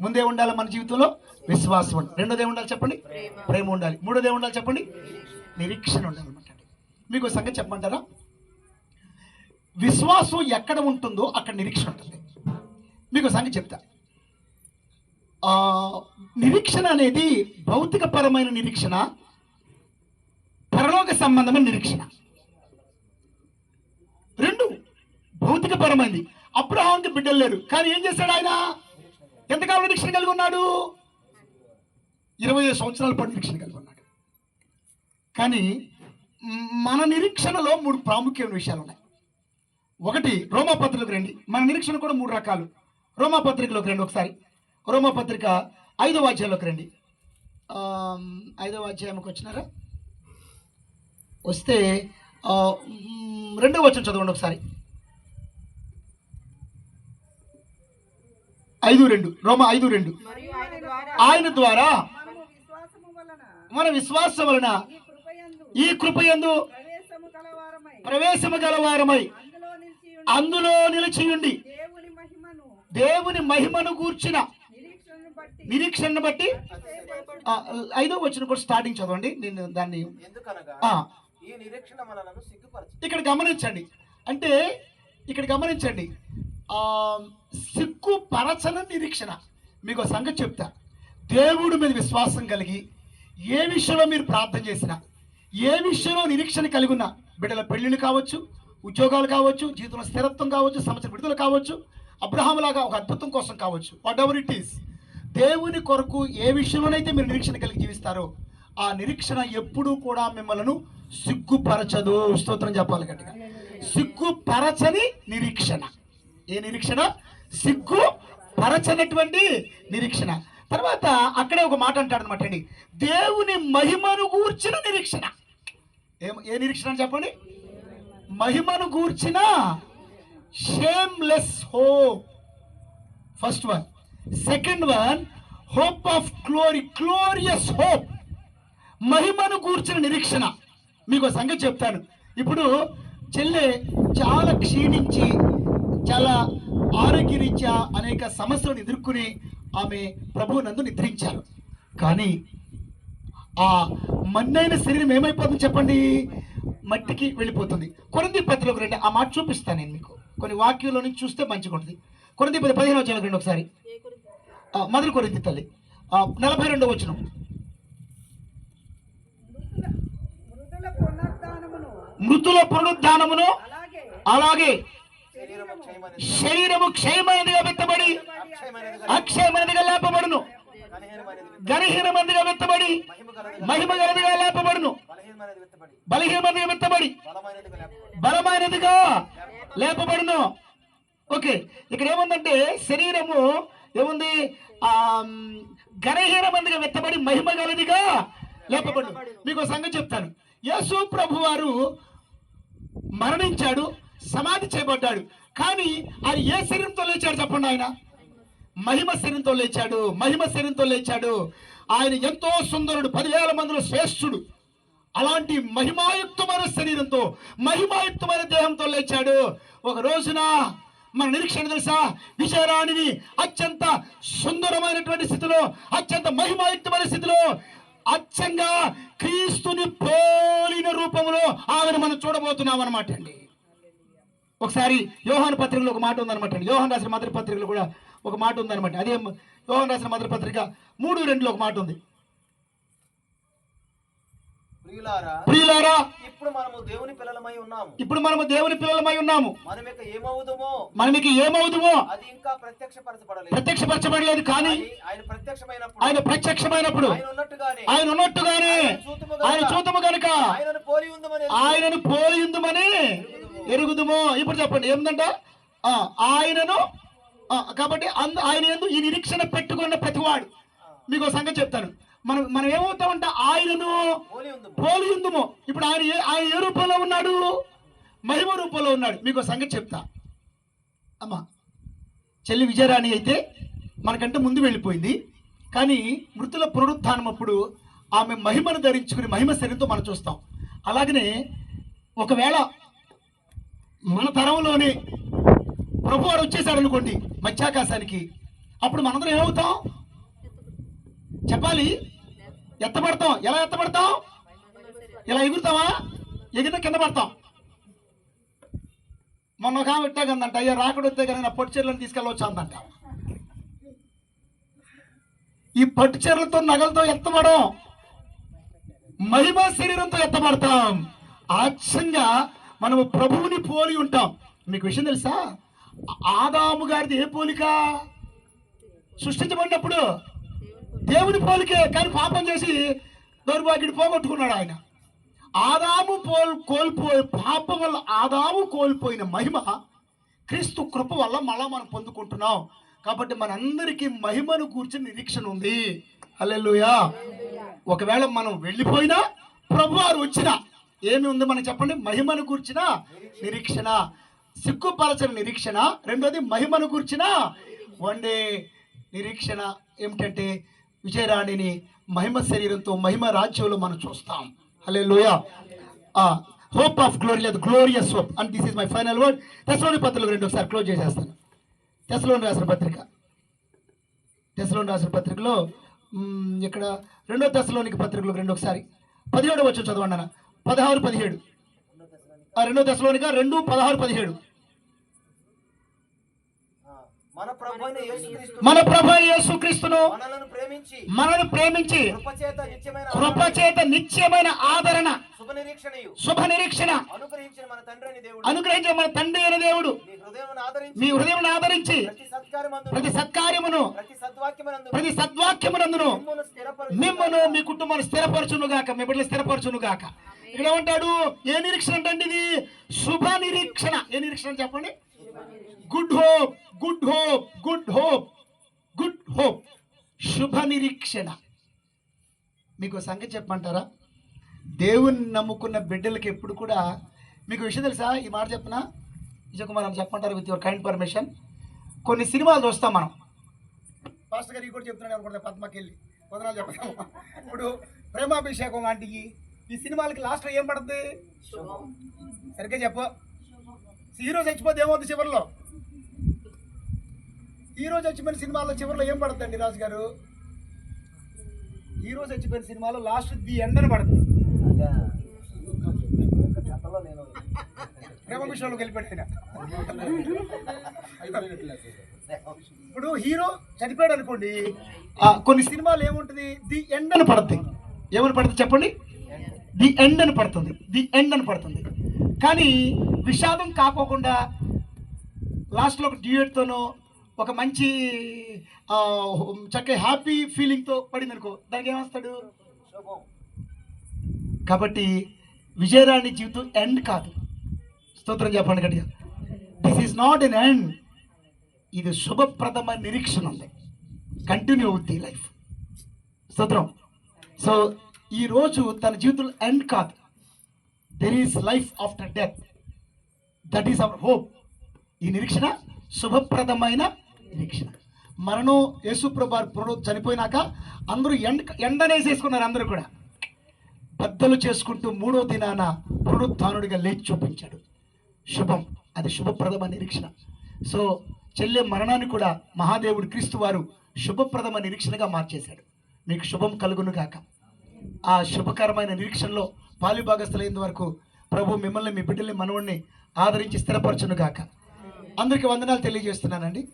ముందే ఉండాలి మన జీవితంలో విశ్వాసం ఉండాలి. రెండోదే ఉండాలి చెప్పండి? ప్రేమ. ఉండాలి. మూడోదే ఉండాలి చెప్పండి? నిరీక్షణ ఉండాలన్నమాట మీకు సంగతి చెప్పమంటారా? విశ్వాసం ఎక్కడ ఉంటుందో అక్కడ నిరీక్షణ ఉంటుంది. మీకు సంగతి చెప్తా. ఆ, నిరీక్షణ అనేది భౌతికపరమైన నిరీక్షణ పరలోక సంబంధమైన నిరీక్షణ. రెండు భౌతికపరమైనది. అబ్రహాంకి బిడ్డలు లేరు. కానీ ఏం చేశాడు ఆయన? ఎంతకాలం నిరీక్షణ కలిగి ఉన్నాడు? ఇరవై ఐదు సంవత్సరాల పాటు నిరీక్షణ కలిగి ఉన్నాడు. కానీ మన నిరీక్షణలో మూడు ప్రాముఖ్యమైన విషయాలు ఉన్నాయి. ఒకటి రోమా రండి. మన నిరీక్షణ కూడా మూడు రకాలు. రోమాపత్రికలోకి రండి ఒకసారి. రోమా పత్రిక ఐదవ అధ్యాయంలోకి రండి. ఐదవ అధ్యాయంకి వచ్చినారా? వస్తే రెండవ వచ్చిన చదవండి ఒకసారి. ఐదు రెండు. రోమ ఐదు రెండు. ఆయన ద్వారా ఆయన ద్వారా మనము విశ్వాసము వలన మన విశ్వాసం వలన ఈ కృపయందు ఈ కృపయందు ప్రవేశము గలవారమై అందులో నిలిచి ఉండి అందులో నిలిచియుండి దేవుని మహిమను దేవుని మహిమను కూర్చిన నిరీక్షణను బట్టి ఐదో వచ్చిన కూడా స్టార్టింగ్ చదవండి. నేను దాన్ని ఎందుకనగా ఆ, ఈ నిరీక్షణ మనలను సిగ్గుపరచు. ఇక్కడ గమనించండి. అంటే ఇక్కడ గమనించండి. సిగ్గు పరచన నిరీక్షణ. మీకు ఒక సంగతి చెప్తా. దేవుడి మీద విశ్వాసం కలిగి ఏ విషయంలో మీరు ప్రార్థన చేసినా ఏ విషయంలో నిరీక్షణ కలిగి ఉన్నా బిడ్డల పెళ్ళిళ్ళు కావచ్చు ఉద్యోగాలు కావచ్చు జీవితంలో స్థిరత్వం కావచ్చు సంవత్సరం విడుదల కావచ్చు అబ్రహాములాగా ఒక అద్భుతం కోసం కావచ్చు వాట్ ఎవర్ ఇట్ ఈస్ దేవుని కొరకు ఏ విషయంలోనైతే మీరు నిరీక్షణ కలిగి జీవిస్తారో ఆ నిరీక్షణ ఎప్పుడూ కూడా మిమ్మల్ని సిగ్గుపరచదు. స్తోత్రం చెప్పాలి గట్టిగా. సిగ్గుపరచని నిరీక్షణ. ఏ నిరీక్షణ? సిగ్గు పరచనటువంటి నిరీక్షణ. తర్వాత అక్కడే ఒక మాట అంటాడు అనమాట అండి. దేవుని మహిమను గూర్చిన నిరీక్షణ. ఏ ఏ నిరీక్షణ అని చెప్పండి? మహిమను గూర్చిన shameless hope first one second one hope of glory glorious hope మహిమను కూర్చిన నిరీక్షణ. మీకు ఒక సంగతి చెప్తాను. ఇప్పుడు చెల్లె చాలా క్షీణించి చాలా ఆరోగ్యరీత్యా అనేక సమస్యలను ఎదుర్కొని ఆమె ప్రభువు నందు నిద్రించారు. కానీ ఆ మన్నైన శరీరం ఏమైపోతుంది చెప్పండి? మట్టికి వెళ్ళిపోతుంది. కొరంది పత్రికలోకి రండి ఆ మాట చూపిస్తాను నేను మీకు. కొన్ని వాక్యంలో నుంచి చూస్తే మంచిగా ఉంటుంది. కొరంది పది పదిహేను వచ్చేలోకి రండి ఒకసారి. మొదలు కొరింది తల్లి. ఆ, నలభై రెండో వచ్చిన మృతుల పునరుద్ధానమును అలాగే. శరీరము క్షయమైనదిగా వెత్తబడి అక్షయమైనదిగా లేపబడును. గణహీనమైనది గణహీనమందిగా మహిమ గలదిగా లేపబడును. బలహీనమందిగా విత్తబడి బలమైనదిగా లేపబడును. ఓకే ఇక్కడ ఏముందంటే శరీరము ఏముంది? ఆ గణహీనమందిగా వెత్తబడి మహిమ గలదిగా లేపబడు మీకు సంగతి చెప్తాను. యేసు ప్రభు వారు మరణించాడు సమాధి చేయబడ్డాడు. కానీ ఆయన ఏ శరీరంతో లేచాడు చెప్పండి ఆయన? మహిమ శరీరంతో లేచాడు మహిమ శరీరంతో లేచాడు. ఆయన ఎంతో సుందరుడు పదివేల మందిలో శ్రేష్ఠుడు. అలాంటి మహిమాయుక్తమైన శరీరంతో మహిమాయుక్తమైన దేహంతో లేచాడు. ఒక రోజున మన నిరీక్షణ తెలుసా? విజయరాణిని అత్యంత సుందరమైనటువంటి స్థితిలో అత్యంత మహిమాయుక్తమైన స్థితిలో అచ్చంగా క్రీస్తుని పోలిన రూపంలో ఆమెను మనం చూడబోతున్నాం అనమాట అండి. ఒకసారి యోహాన్ పత్రికలో ఒక మాట ఉందన్నమాట అండి. యోహాన్ రాసిన మధుర పత్రికలో కూడా ఒక మాట ఉందన్నమాట అదే యోహాన్ రాసిన మధుర పత్రిక మూడు రెండులో ఒక మాట ఉంది. ప్రియులారా ఇప్పుడు మనము దేవుని పిల్లలమై ఉన్నాము. ఇప్పుడు మనము దేవుని పిల్లలమై ఉన్నాము. మనం ఇక ఏమవుదుమో? మనకి ఏమవుతుందో అది ఇంకా ప్రత్యక్షపరచబడలేదు. ప్రత్యక్షపరచబడలేదు కానీ ఆయన ప్రత్యక్షమైనప్పుడు. ఆయన ప్రత్యక్షమైనప్పుడు ఆయన ఉన్నట్టుగానే. ఆయన ఉన్నట్టుగానే ఆయన చూతము గనుక. ఆయనను పోలి ఉందమని ఆయనను పోలిందుమని ఎరుగుదుము. ఇప్పుడు చెప్పండి ఏంటంట ఆ, ఆయనను కాబట్టి అంద ఆయన ఎందు ఈ నిరీక్షణ పెట్టుకున్న ప్రతివాడు. మీకు ఒక సంగతి చెప్తాను. మనం మనం ఏమవుతామంటే ఆయనను పోలి ఉందము ఇప్పుడు ఆయన ఆయన ఏ రూపంలో ఉన్నాడు? మహిమ రూపంలో ఉన్నాడు. మీకు ఒక సంగతి చెప్తా. అమ్మా చెల్లి విజయరాణి అయితే మనకంటే ముందు వెళ్ళిపోయింది. కానీ మృతుల పునరుత్థానం అప్పుడు ఆమె మహిమను ధరించుకుని మహిమ శరీరంతో మనం చూస్తాం. అలాగనే ఒకవేళ మన తరంలోనే ప్రభు వారు వచ్చేసాడు అనుకోండి మధ్యాకాశానికి అప్పుడు మనందరం ఏమవుతాం? చెప్పాలి? ఎత్తపడతాం ఎలా ఎత్తపడతాం ఇలా ఎగురుతావా? ఎగిరితే కింద పడతాం. మొన్న ఒక ఆమె ఇట్టాగందంట అయ్యా రాకడ వస్తే కానీ నా పొట్టు చీరలను తీసుకెళ్ళవచ్చు అందంట. ఈ పట్టు చీరలతో నగలతో ఎత్తబడం మహిమ శరీరంతో ఎత్తబడతాం. ఆచ్యంగా మనము ప్రభువుని పోలి ఉంటాం. మీకు విషయం తెలుసా? ఆదాము గారిది ఏ పోలిక? సృష్టించబడినప్పుడు దేవుని పోలికే కానీ పాపం చేసి దౌర్భాగ్యుడు పోగొట్టుకున్నాడు ఆయన. ఆదాము పోల్ కోల్పోయి పాపం వల్ల ఆదాము కోల్పోయిన మహిమ క్రీస్తు కృప వల్ల మళ్ళా మనం పొందుకుంటున్నాం. కాబట్టి మనందరికీ మహిమను కూర్చుని నిరీక్షణ ఉంది. అల్లెలుయా ఒకవేళ మనం వెళ్ళిపోయినా ప్రభు వారు వచ్చినా ఏమి ఉంది మనం చెప్పండి? మహిమను కూర్చిన నిరీక్షణ సిగ్గుపరచని నిరీక్షణ. రెండోది మహిమను కూర్చిన వన్డే నిరీక్షణ. ఏమిటంటే విజయరాణిని మహిమ శరీరంతో మహిమ రాజ్యంలో మనం చూస్తాం. హలే లోయ హోప్ ఆఫ్ గ్లోరీ లేదు glorious hope and this is my final word తెసలోని పత్రిక రెండు ఒకసారి క్లోజ్ చేసేస్తాను. తెసలోని రాసిన పత్రిక. తెసలోని రాసిన పత్రికలో ఇక్కడ రెండో దశలోనికి పత్రికలు రెండు ఒకసారి. పదిహేడు వచ్చి చదవండి అన్న. పదహారు పదిహేడు. ఆ రెండో దశలోనిగా రెండు పదహారు పదిహేడు. మన ప్రభు యేసుక్రీస్తును మనలను ప్రేమించి మనల్ని ప్రేమించి కృపచేత నిత్యమైన ఆదరణ శుభ నిరీక్షణ అనుగ్రహించిన మన తండ్రి అని దేవుడు. అనుగ్రహించిన మన తండ్రి అయిన దేవుడు. మీ హృదయం ఆదరించి మీ హృదయం ఆదరించి ప్రతి సత్కార్యమును ప్రతి సద్వాక్యమునందును మిమ్మును మీ కుటుంబాన్ని స్థిరపరచును గాక. మీ బిడ్డలు స్థిరపరచును గాక. ఇక్కడ ఏమంటాడు? ఏ నిరీక్షణ అంటే ఇది? శుభ నిరీక్షణ ఏ నిరీక్షణ చెప్పండి? Good hope good hope good hope good hope శుభ నిరీక్షణ. మీకు సంగతి చెప్పమంటారా? దేవుని నమ్ముకున్న బిడ్డలకి ఎప్పుడు కూడా మీకు విషయం తెలుసా? ఈ మాట చెప్పనా విజయ్ కుమార్ అని చెప్పమంటారు విత్ యువర్ కైండ్ పర్మిషన్? కొన్ని సినిమాలు చూస్తాం మనం. పాస్టర్ గారు కూడా చెప్తున్నాడు అనుకుంటా పద్మకి వెళ్ళి వదనాలు చెప్తాము ఇప్పుడు ప్రేమాభిషేకం లాంటివి. ఈ సినిమాలకి లాస్ట్లో ఏం పడుతుంది సరిగ్గా చెప్పు. హీరో చచ్చిపోతే ఏమవుతుంది చివరిలో? హీరో చచ్చిపోయిన సినిమాలో చివరిలో ఏం పడుతుందండి రాజు గారు? హీరో చచ్చిపోయిన సినిమాలో లాస్ట్ ది ఎండ్ అని పడుతుంది. వెళ్ళిపోయాడు ఇప్పుడు హీరో చనిపోయాడు అనుకోండి కొన్ని సినిమాలు ఏముంటుంది? ది ఎండ్ అని పడుతుంది. ఏమని పడుతుంది చెప్పండి? ది ఎండ్ అని పడుతుంది. ది ఎండ్ అని పడుతుంది. కానీ విషాదం కాకోకుండా లాస్ట్లో ఒక డ్యూయట్తోనో ఒక మంచి చక్కగా హ్యాపీ ఫీలింగ్తో పడింది అనుకో దానికి ఏమొస్తాడు? కాబట్టి విజయరాణి జీవితం ఎండ్ కాదు. స్తోత్రం చెప్పండి గట్టిగా. This is not an end ఇది శుభప్రదమైన నిరీక్షణ ఉంది. కంటిన్యూ అవుద్ది లైఫ్ స్తోత్రం. సో ఈ రోజు తన జీవితంలో ఎండ్ కాదు. There is life after death that is our hope ఈ నిరీక్షణ శుభప్రదమైన నిరీక్షణ మరణం యేసుప్రభు పునరు చనిపోయినాక అందరూ ఎండ ఎండనేసేసుకున్నారు అందరూ కూడా. బద్దలు చేసుకుంటూ మూడో దినాన పునరుత్నుడిగా లేచి చూపించాడు. శుభం. అది శుభప్రదమ నిరీక్షణ. సో చెల్లె మరణాన్ని కూడా మహాదేవుడు క్రీస్తు వారు శుభప్రదమ నిరీక్షణగా మార్చేశాడు. మీకు శుభం కలుగును కాక ఆ శుభకరమైన నిరీక్షణలో పాలిభాగస్థులైన వరకు ప్రభు మిమ్మల్ని మీ బిడ్డల్ని మనవుణ్ణి ఆదరించి స్థిరపరచును గాక. అందరికీ వందనాలు తెలియజేస్తున్నానండి.